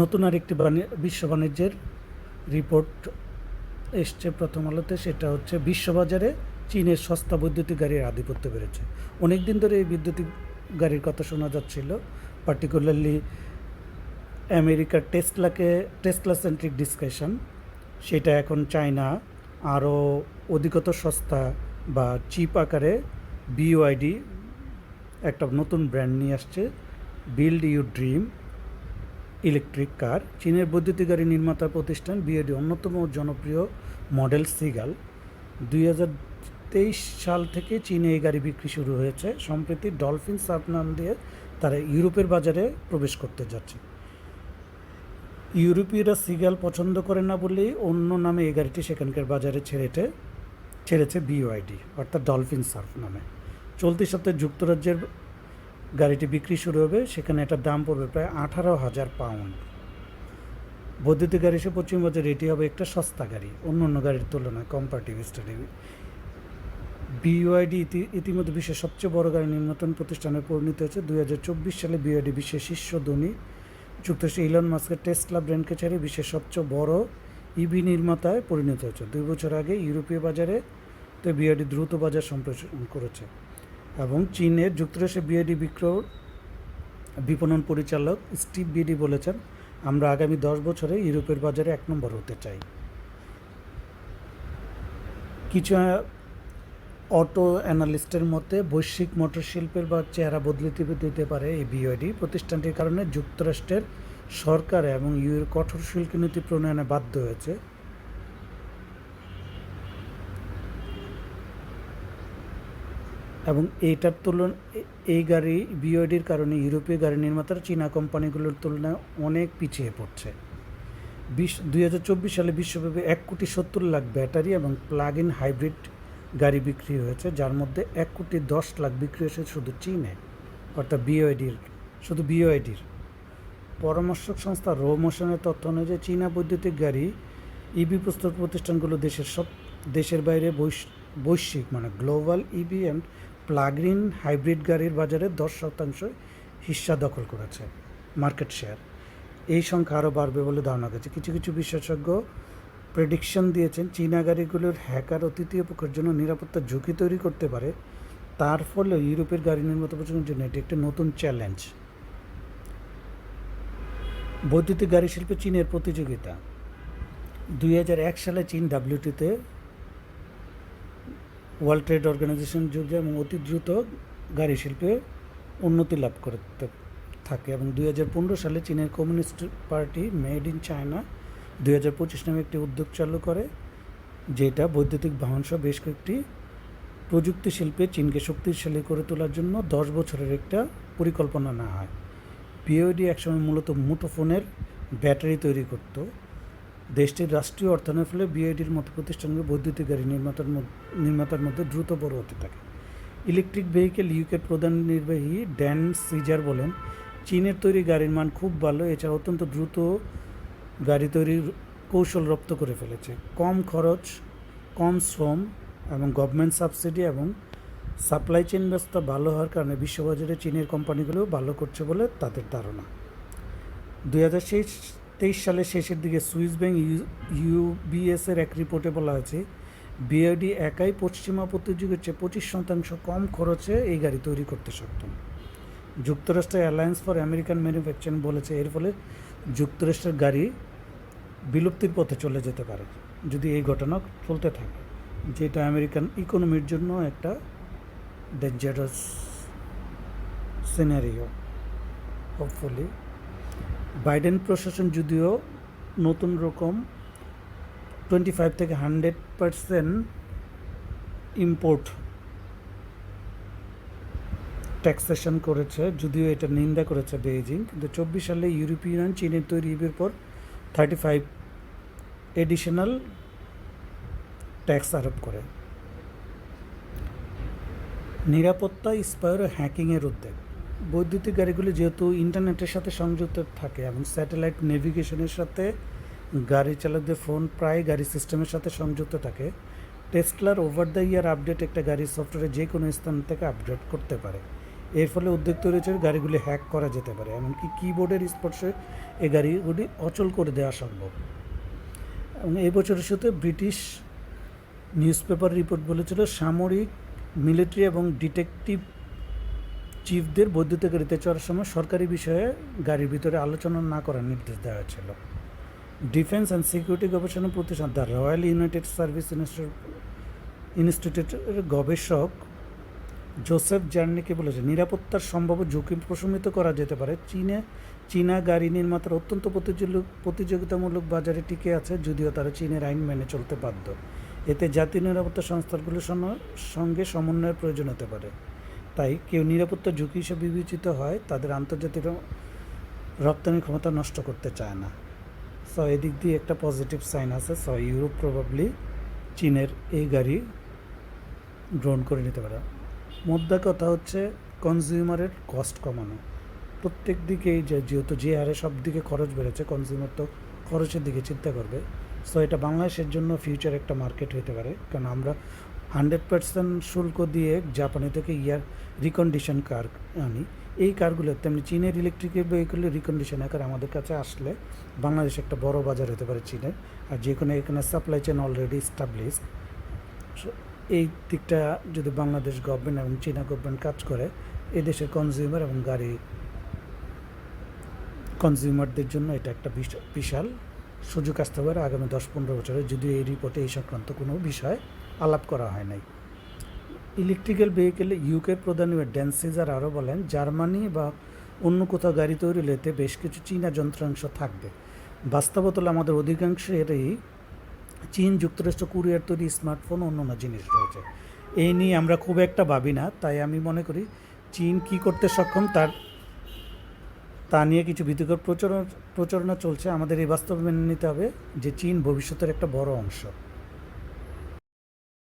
নতুন আরেকটি বিশ্ব বাণিজ্যের রিপোর্ট এসছে প্রথম আলোতে, সেটা হচ্ছে বিশ্ববাজারে চীনের সস্তা বৈদ্যুতিক গাড়ির আধিপত্য বেড়েছে। অনেক দিন ধরে এই বৈদ্যুতিক গাড়ির কথা শোনা যাচ্ছিল। পার্টিকুলারলি আমেরিকার টেসলাকে, টেসলা সেন্ট্রিক ডিসকাশন সেটা এখন চায়না আরও অধিকতর সস্তা বা চিপ আকারে বিওআইডি একটা নতুন ব্র্যান্ড নিয়ে আসছে build you dream electric car, চীনের বৈদ্যুতিক গাড়ি নির্মাতা প্রতিষ্ঠান বিএডি অন্যতম জনপ্রিয় মডেল সিগাল। দুই তেইশ সাল থেকে চীনে এই গাড়ি বিক্রি শুরু হয়েছে। সম্প্রতি ডলফিন সাব নাম দিয়ে তারা ইউরোপের বাজারে প্রবেশ করতে যাচ্ছে। ইউরোপীয়রা সিগাল পছন্দ করে না বলেই অন্য নামে এই গাড়িটি সেখানকার বাজারে ছেড়েছে ছেড়েছে বিওআইডি, অর্থাৎ ডলফিন সার্ফ নামে। চলতি সপ্তাহে যুক্তরাজ্যের গাড়িটি বিক্রি শুরু হবে, সেখানে এটার দাম পড়বে প্রায় আঠারো হাজার পাউন্ড। বৈদ্যুতিক গাড়ি হিসেবে পশ্চিমবঙ্গের এটি হবে একটা সস্তা গাড়ি। অন্য অন্য গাড়ির তুলনায় কম্পারেটিভ স্টাডি বিওআইডি ইতি ইতিমধ্যে বিশ্বের সবচেয়ে বড় গাড়ি নির্মাতন প্রতিষ্ঠানে পরিণত হয়েছে। দুই হাজার চব্বিশ সালে বিওআইডি বিশ্বের শীর্ষ ধনী। যুক্তরাষ্ট্র ইলন মাস্কের টেসলা ব্র্যান্ডকে ছেড়ে বিশ্বের সবচেয়ে বড় ইভি নির্মাতায় পরিণত হয়েছে। দুই বছর আগে ইউরোপীয় বাজারে, তো বিআইডি দ্রুত বাজার সম্প্রসারণ করেছে। এবং চীনের যুক্তরাষ্ট্রে বিআইডি বিক্রয় বিপণন পরিচালক স্টিভ বিডি বলেছেন, আমরা আগামী দশ বছরে ইউরোপের বাজারে এক নম্বর হতে চাই। কিছু অটো অ্যানালিস্টের মতে, বৈশ্বিক মোটর শিল্পের বা চেহারা বদলে দিতে- পারে এই বিওআইডি প্রতিষ্ঠানটির কারণে যুক্তরাষ্ট্রের সরকার এবং ইউর কঠোর শুল্ক নীতি প্রণয়নে বাধ্য হয়েছে। এবং এইটার তুলন, এই গাড়ি বিওডির কারণে ইউরোপীয় গাড়ি নির্মাতারা চীনা কোম্পানিগুলোর তুলনায় অনেক পিছিয়ে পড়ছে। বিশ, দুই চব্বিশ সালে বিশ্বব্যাপী এক কোটি সত্তর লাখ ব্যাটারি এবং প্লাগ ইন হাইব্রিড গাড়ি বিক্রি হয়েছে, যার মধ্যে এক কোটি দশ লাখ বিক্রি হয়েছে শুধু চীনে, অর্থাৎ বিওআইডির শুধু বিওআইডির পরামর্শক সংস্থা রো মোশনের তথ্য অনুযায়ী চীনা বৈদ্যুতিক গাড়ি ইবি প্রস্তুত প্রতিষ্ঠানগুলো দেশের সব, দেশের বাইরে বৈশ- বৈশ্বিক মানে global EV and plug in hybrid গাড়ির বাজারে দশ শতাংশ হিস্সা দখল করেছে, মার্কেট শেয়ার। এই সংখ্যা আরও বাড়বে বলে ধারণা করছে কিছু কিছু বিশেষজ্ঞ প্রেডিকশন দিয়েছেন, চীনা গাড়িগুলোর হ্যাকার ও তৃতীয় পক্ষের জন্য নিরাপত্তা ঝুঁকি তৈরি করতে পারে। তার ফলে ইউরোপের গাড়ি নির্মাতা প্রতিষ্ঠানের জন্য এটি একটি নতুন চ্যালেঞ্জ। বৈদ্যুতিক গাড়ি শিল্পে চীনের প্রতিযোগিতা। দুই হাজার এক সালে চীন ডাব্লিউটিতে ওয়ার্ল্ড ট্রেড অর্গানাইজেশন যুগে এবং অতি দ্রুত গাড়ি শিল্পে উন্নতি লাভ করতে থাকে এবং দুই হাজার পনেরো সালে চীনের communist party made in China দুই হাজার পঁচিশ নামে একটি উদ্যোগ চালু করে, যেটা বৈদ্যুতিক বাহন সহ বেশ কয়েকটি প্রযুক্তি শিল্পে চীনকে শক্তিশালী করে তোলার জন্য দশ বছরের একটা পরিকল্পনা না হয়। বিওডি একসময় মূলত মুঠোফোনের ব্যাটারি তৈরি করত। দেশটির রাষ্ট্রীয় অর্থায়নের ফলে বিআইডির মতো প্রতিষ্ঠানগুলো বৈদ্যুতিক গাড়ি নির্মাতার নির্মাতার মধ্যে দ্রুত বড় হতে থাকে। ইলেকট্রিক ভেহিকেল ইউকের প্রধান নির্বাহী ড্যান সিজার বলেন, চীনের তৈরি গাড়ির মান খুব ভালো, এছাড়া অত্যন্ত দ্রুত গাড়ি তৈরির কৌশল রপ্ত করে ফেলেছে। কম খরচ, কম শ্রম এবং গভর্নমেন্ট সাবসিডি এবং সাপ্লাই চেন ব্যবস্থা ভালো হওয়ার কারণে বিশ্ববাজারে চীনের কোম্পানিগুলো ভালো করছে বলে তাদের ধারণা। দুই হাজার তেইশ সালের শেষের দিকে সুইস ব্যাংক ইউবিএস এর এক রিপোর্টে বলা হয়েছে বিআইডি একাই পশ্চিমা প্রতিযোগীর চেয়ে পঁচিশ শতাংশ কম খরচে এই গাড়ি তৈরি করতে সক্ষম। যুক্তরাষ্ট্রের অ্যালায়েন্স ফর আমেরিকান ম্যানুফ্যাকচারিং বলেছে, এর ফলে যুক্তরাষ্ট্রের গাড়ি বিলুপ্তির পথে চলে যেতে পারে, যদি এই ঘটনা চলতে থাকে, যেটা আমেরিকান ইকোনমির জন্য একটা ডেঞ্জারাস সিনারিও হোপফুলি বাইডেন প্রশাসন যদিও নতুন রকম টোয়েন্টি ফাইভ থেকে হান্ড্রেড পারসেন্ট ইম্পোর্ট ট্যাক্সেশন করেছে, যদিও এটা নিন্দা করেছে বেইজিং। কিন্তু চব্বিশ সালে ইউরোপিয়ান চীনের তৈরি পর থার্টি ফাইভ এডিশনাল ট্যাক্স আরোপ করে। নিরাপত্তা স্পায়ার হ্যাকিংয়ের উদ্যোগ। বৈদ্যুতিক গাড়িগুলি যেহেতু ইন্টারনেটের সাথে সংযুক্ত থাকে এবং স্যাটেলাইট নেভিগেশনের সাথে গাড়ি চালকদের ফোন, প্রায় গাড়ি সিস্টেমের সাথে সংযুক্ত থাকে, টেসলার ওভার দ্য ইয়ার আপডেট একটা গাড়ির সফটওয়্যারে যে কোনো স্থান থেকে আপডেট করতে পারে। এর ফলে উদ্যোগ তৈরি হয়েছে গাড়িগুলি হ্যাক করা যেতে পারে, এমনকি কিবোর্ডের স্পর্শে এই গাড়িগুলি অচল করে দেওয়া সম্ভব। এবং এই বছরের সাথে ব্রিটিশ নিউজ পেপার রিপোর্ট বলেছিল, সামরিক, মিলিটারি এবং ডিটেকটিভ চিফদের বৈদ্যুতিক গাড়িতে চড়ার সময় সরকারি বিষয়ে গাড়ির ভিতরে আলোচনা না করার নির্দেশ দেওয়া হয়েছিল। ডিফেন্স অ্যান্ড সিকিউরিটি গবেষণা প্রতিষ্ঠান, দ্য রয়্যাল ইউনাইটেড সার্ভিস ইনস্টিটিউটের গবেষক জোসেফ জার্নিকে বলেছে, নিরাপত্তার সম্ভাব্য ঝুঁকি প্রশমিত করা যেতে পারে। চীনে, চীনা গাড়ি নির্মাতার অত্যন্ত প্রতিযোগি- প্রতিযোগিতামূলক বাজারে টিকে আছে, যদিও তারা চীনের আইন মেনে চলতে বাধ্য। এতে জাতীয় নিরাপত্তা সংস্থাগুলোর সঙ্গে সমন্বয়ের প্রয়োজন হতে পারে। তাই কেউ নিরাপত্তা ঝুঁকি হিসেবে বিবেচিত হয়, তাদের আন্তর্জাতিক রপ্তানি ক্ষমতা নষ্ট করতে চায় না। সো এদিক দিয়ে একটা পজিটিভ সাইন আছে, সো ইউরোপ প্রবাবলি চীনের এই গাড়ি গ্রহণ করে নিতে পারে। মোদ্দা কথা হচ্ছে কনজিউমারের কস্ট কমানো। প্রত্যেক দিকেই যে যেহেতু যে হারে সব দিকে খরচ বেড়েছে কনজিউমার তো খরচের দিকে চিন্তা করবে। সো এটা বাংলাদেশের জন্য ফিউচার একটা মার্কেট হতে পারে, কারণ আমরা হান্ড্রেড পার্সেন্ট শুল্ক দিয়ে জাপানি থেকে ইয়ার রিকন্ডিশন কার আনি। এই কারগুলো তেমনি চীনের ইলেকট্রিক্যাল ভেহিকলের রিকন্ডিশন আকার আমাদের কাছে আসলে বাংলাদেশ একটা বড় বাজার হতে পারে চীনের আর যে কোনো এখানে সাপ্লাই চেন অলরেডি স্টাবলিশ এই দিকটা যদি বাংলাদেশ গভর্নমেন্ট এবং চীনা গভর্নমেন্ট কাজ করে এই দেশের কনজিউমার এবং গাড়ি কনজিউমারদের জন্য এটা একটা বিশ- বিশাল সুযোগ আসতে পারে আগামী দশ পনেরো বছরে। যদিও এই রিপোর্টে এই সংক্রান্ত কোনো বিষয় আলাপ করা হয় নাই। ইলেকট্রিক্যাল ভেহিকেলে ইউকের প্রধান ড্যান সিজার আরও বলেন, জার্মানি বা অন্য কোথাও গাড়ি তৈরি হলেতে বেশ কিছু চীনা যন্ত্রাংশ থাকবে। বাস্তবতলে আমাদের অধিকাংশেরই চীন যুক্তরাষ্ট্র, কুরিয়ার তৈরি স্মার্টফোন অন্যান্য জিনিস রয়েছে। এই নিয়ে আমরা খুব একটা ভাবি না, তাই আমি মনে করি চীন কি করতে সক্ষম তার, তা নিয়ে কিছু ভীতিকর প্রচারণা প্রচারণা চলছে। আমাদের এই বাস্তব মেনে নিতে হবে যে চীন ভবিষ্যতের একটা বড় অংশ।